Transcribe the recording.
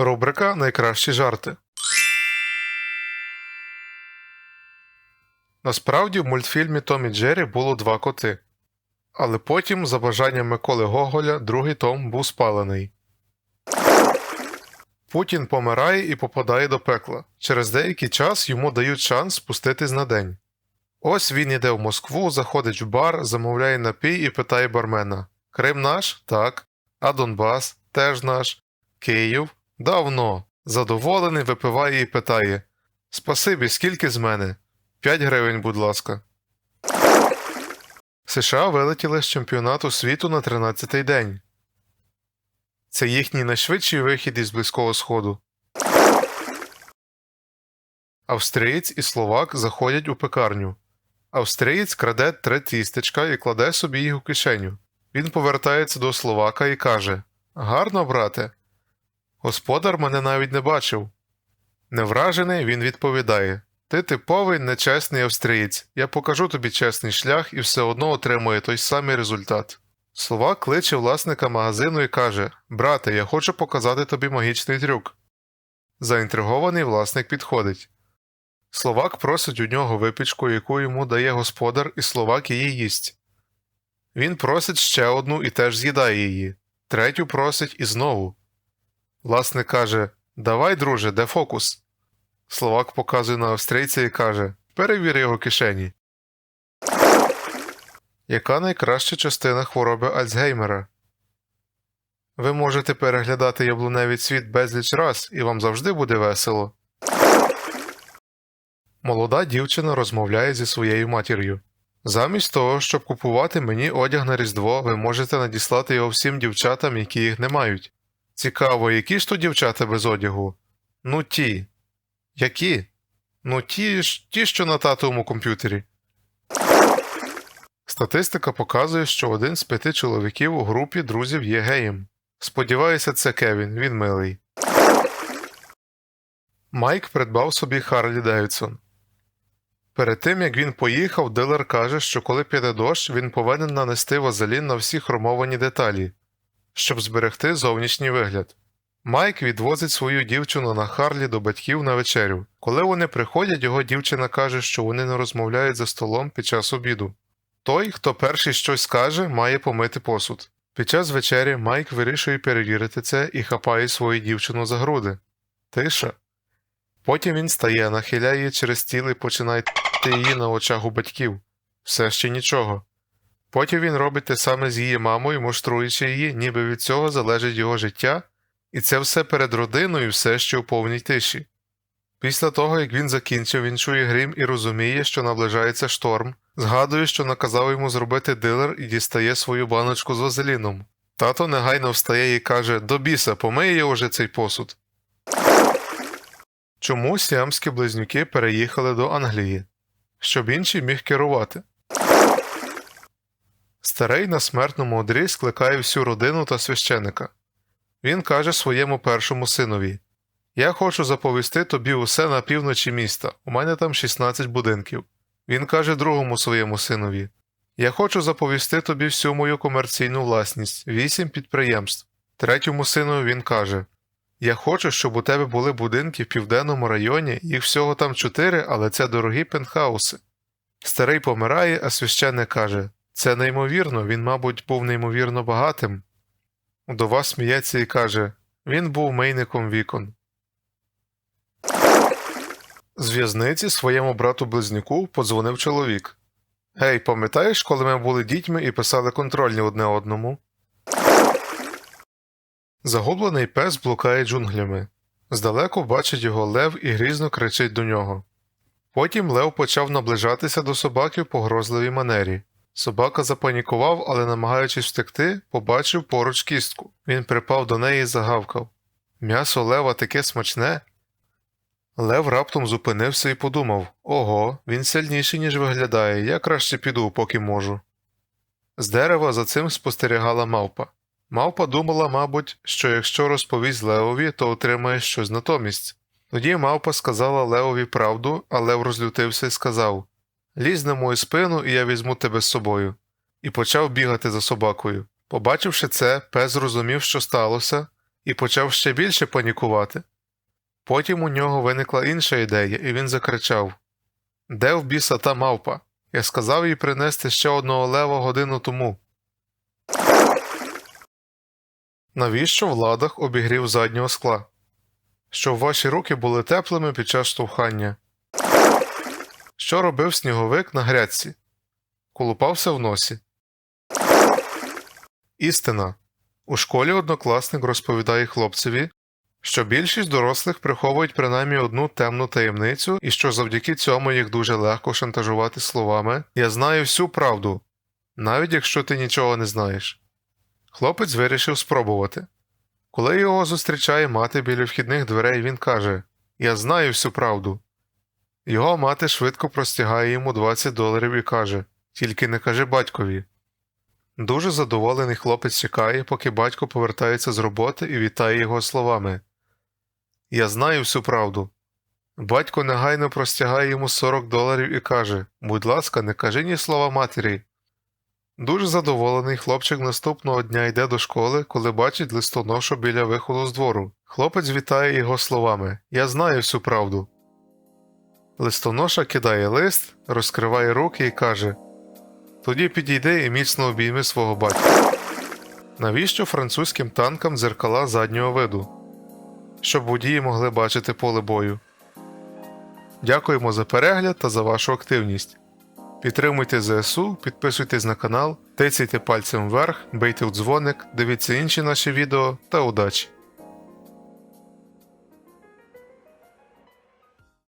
Рубрика Найкращі жарти. Насправді в мультфільмі Том і Джері було два коти. Але потім, за бажанням Миколи Гоголя, другий том був спалений. Путін помирає і попадає до пекла. Через деякий час йому дають шанс спуститись на день. Ось він іде в Москву, заходить в бар, замовляє напій і питає бармена: Крим наш? Так. А Донбас? Теж наш. Київ? Давно. Задоволений випиває і питає: Спасибі, скільки з мене? П'ять гривень, будь ласка. США вилетіли з чемпіонату світу на 13-й день. Це їхній найшвидший вихід із Близького Сходу. Австрієць і словак заходять у пекарню. Австрієць краде три тістечка і кладе собі їх у кишеню. Він повертається до словака і каже Гарно, брате. Господар мене навіть не бачив. Невражений він відповідає Ти типовий нечесний австрієць. Я покажу тобі чесний шлях і все одно отримує той самий результат. Словак кличе власника магазину і каже Брате, я хочу показати тобі магічний трюк. Заінтригований власник підходить. Словак просить у нього випічку, яку йому дає господар, і словак її їсть. Він просить ще одну і теж з'їдає її, третю просить і знову. Власник каже Давай, друже, де фокус? Словак показує на австрійця і каже Перевір його кишені. Яка найкраща частина хвороби Альцгеймера? Ви можете переглядати яблуневий цвіт безліч раз, і вам завжди буде весело. Молода дівчина розмовляє зі своєю матір'ю. Замість того, щоб купувати мені одяг на Різдво, ви можете надіслати його всім дівчатам, які їх не мають. Цікаво, які ж то дівчата без одягу? Ну ті. Які? Ну ті ж ті, що на татовому комп'ютері. Статистика показує, що один з п'яти чоловіків у групі друзів є геєм. Сподіваюся, це Кевін, він милий. Майк придбав собі Харлі Девідсон. Перед тим як він поїхав, дилер каже, що коли піде дощ, він повинен нанести вазелін на всі хромовані деталі, щоб зберегти зовнішній вигляд. Майк відвозить свою дівчину на Харлі до батьків на вечерю. Коли вони приходять, його дівчина каже, що вони не розмовляють за столом під час обіду. Той, хто перший щось скаже, має помити посуд. Під час вечері Майк вирішує перевірити це і хапає свою дівчину за груди. Тиша. Потім він стає, нахиляє через стіл і починає т**ти її на очах у батьків. Все ще нічого. Потім він робить те саме з її мамою, муштруючи її, ніби від цього залежить його життя, і це все перед родиною все ще у повній тиші. Після того, як він закінчив, він чує грім і розуміє, що наближається шторм, згадує, що наказав йому зробити дилер і дістає свою баночку з вазеліном. Тато негайно встає і каже До біса, помиє уже цей посуд. Чому сіамські близнюки переїхали до Англії? Щоб інший міг керувати. Старий на смертному одрі скликає всю родину та священика. Він каже своєму першому синові Я хочу заповісти тобі усе на півночі міста. У мене там 16 будинків. Він каже другому своєму синові Я хочу заповісти тобі всю мою комерційну власність, вісім підприємств. Третьому синові він каже Я хочу, щоб у тебе були будинки в південному районі, їх всього там чотири, але це дорогі пентхауси. Старий помирає, а священник каже Це неймовірно, він, мабуть, був неймовірно багатим. Удова сміється і каже Він був мийником вікон. З в'язниці своєму брату близнюку подзвонив чоловік. Гей, пам'ятаєш, коли ми були дітьми і писали контрольні одне одному? Загублений пес блукає джунглями. Здалеку бачить його лев і грізно кричить до нього. Потім лев почав наближатися до собаки в погрозливій манері. Собака запанікував, але, намагаючись втекти, побачив поруч кістку. Він припав до неї і загавкав. М'ясо лева таке смачне. Лев раптом зупинився і подумав Ого, він сильніший, ніж виглядає, я краще піду, поки можу. З дерева за цим спостерігала мавпа. Мавпа думала, мабуть, що якщо розповість Левові, то отримає щось натомість. Тоді мавпа сказала Левові правду, а Лев розлютився і сказав Лізь на мою спину, і я візьму тебе з собою. І почав бігати за собакою. Побачивши це, пес зрозумів, що сталося, і почав ще більше панікувати. Потім у нього виникла інша ідея, і він закричав Де в біса та мавпа? Я сказав їй принести ще одного лева годину тому. Навіщо в ладах обігрів заднього скла? Щоб ваші руки були теплими під час штовхання. Що робив сніговик на грядці? Колупався в носі. Істина. У школі однокласник розповідає хлопцеві, що більшість дорослих приховують принаймні одну темну таємницю і що завдяки цьому їх дуже легко шантажувати словами Я знаю всю правду, навіть якщо ти нічого не знаєш. Хлопець вирішив спробувати. Коли його зустрічає мати біля вхідних дверей, він каже Я знаю всю правду. Його мати швидко простягає йому 20 доларів і каже Тільки не кажи батькові. Дуже задоволений хлопець чекає, поки батько повертається з роботи і вітає його словами Я знаю всю правду. Батько негайно простягає йому 40 доларів і каже Будь ласка, не кажи ні слова матері. Дуже задоволений хлопчик наступного дня йде до школи, коли бачить листоношу біля виходу з двору. Хлопець вітає його словами Я знаю всю правду. Листоноша кидає лист, розкриває руки і каже Тоді підійди і міцно обійми свого батька. Навіщо французьким танкам дзеркала заднього виду? Щоб водії могли бачити поле бою. Дякуємо за перегляд та за вашу активність. Підтримуйте ЗСУ, підписуйтесь на канал, тицяйте пальцем вверх, бийте у дзвоник, дивіться інші наші відео та удачі!